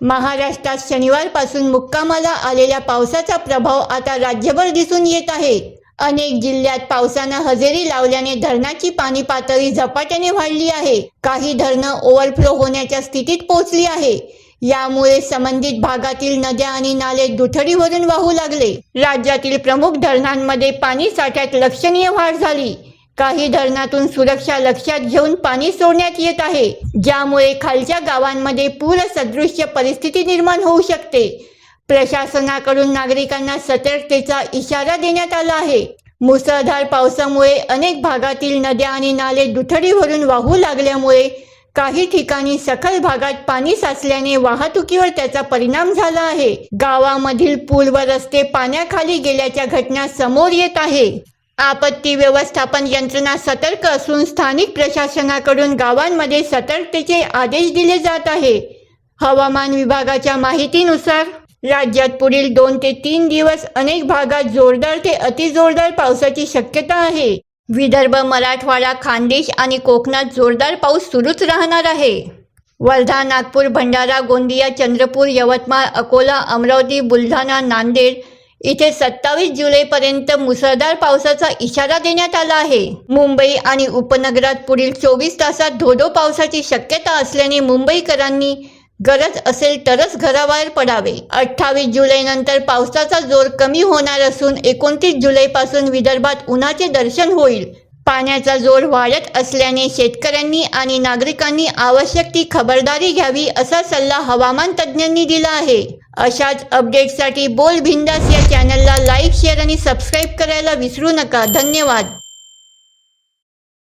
महाराष्ट्रात शनिवारपासून मुक्कामाला आलेल्या पावसाचा प्रभाव आता राज्यभर दिसून येत आहे. अनेक जिल्ह्यात पावसानं हजेरी लावल्याने धरणाची पाणी पातळी झपाट्याने वाढली आहे. काही धरणं ओव्हरफ्लो होण्याच्या स्थितीत पोहोचली आहे. यामुळे संबंधित भागातील नद्या आणि नाले दुथडी वाहू लागले. राज्यातील प्रमुख धरणांमध्ये पाणी साठ्यात लक्षणीय वाढ झाली. काही धरणातून सुरक्षा लक्षात घेऊन पाणी सोडण्यात येत आहे. ज्यामुळे खालच्या गावांमध्ये पूरसदृश्य परिस्थिती निर्माण होऊ शकते. प्रशासनाकडून नागरिकांना सतर्कतेचा इशारा देण्यात आला आहे. मुसळधार पावसामुळे अनेक भागातील नद्या आणि नाले दुथडी भरून वाहू लागल्यामुळे काही ठिकाणी सखल भागात पाणी साचल्याने वाहतुकीवर त्याचा परिणाम झाला आहे. गावामधील पूल व रस्ते पाण्याखाली गेल्याच्या घटना समोर येत आहे. आपत्ती व्यवस्थापन यंत्रणा सतर्क असून स्थानिक प्रशासनाकडून गावांमध्ये सतर्कतेचे आदेश दिले जात आहे. हवामान विभागाच्या माहितीनुसार राज्यात पुढील दोन ते तीन दिवस अनेक भागात जोरदार ते अतिजोरदार पावसाची शक्यता आहे. विदर्भ मराठवाडा खानदेश आणि कोकणात जोरदार पाऊस सुरूच राहणार आहे. वर्धा नागपूर भंडारा गोंदिया चंद्रपूर यवतमाळ अकोला अमरावती बुलढाणा नांदेड इथे सत्तावीस जुलैपर्यंत मुसळधार पावसाचा इशारा देण्यात आला आहे. मुंबई आणि उपनगरात पुढील चोवीस तासात धोधो पावसाची शक्यता असल्याने मुंबईकरांनी गरज असेल तरच घराबाहेर पडावे. अठ्ठावीस जुलै नंतर पावसाचा जोर कमी होणार असून एकोणतीस जुलैपासून विदर्भात उन्हाचे दर्शन होईल. पाण्याचा जोर वाढत असल्याने शेतकऱ्यांनी आणि नागरिकांनी आवश्यक ती खबरदारी घ्यावी असा सल्ला हवामान तज्ज्ञांनी दिला आहे. अशाच अपडेट्ससाठी बोल भिंदास या चॅनलला लाईक शेअर आणि सबस्क्राईब करायला विसरू नका. धन्यवाद.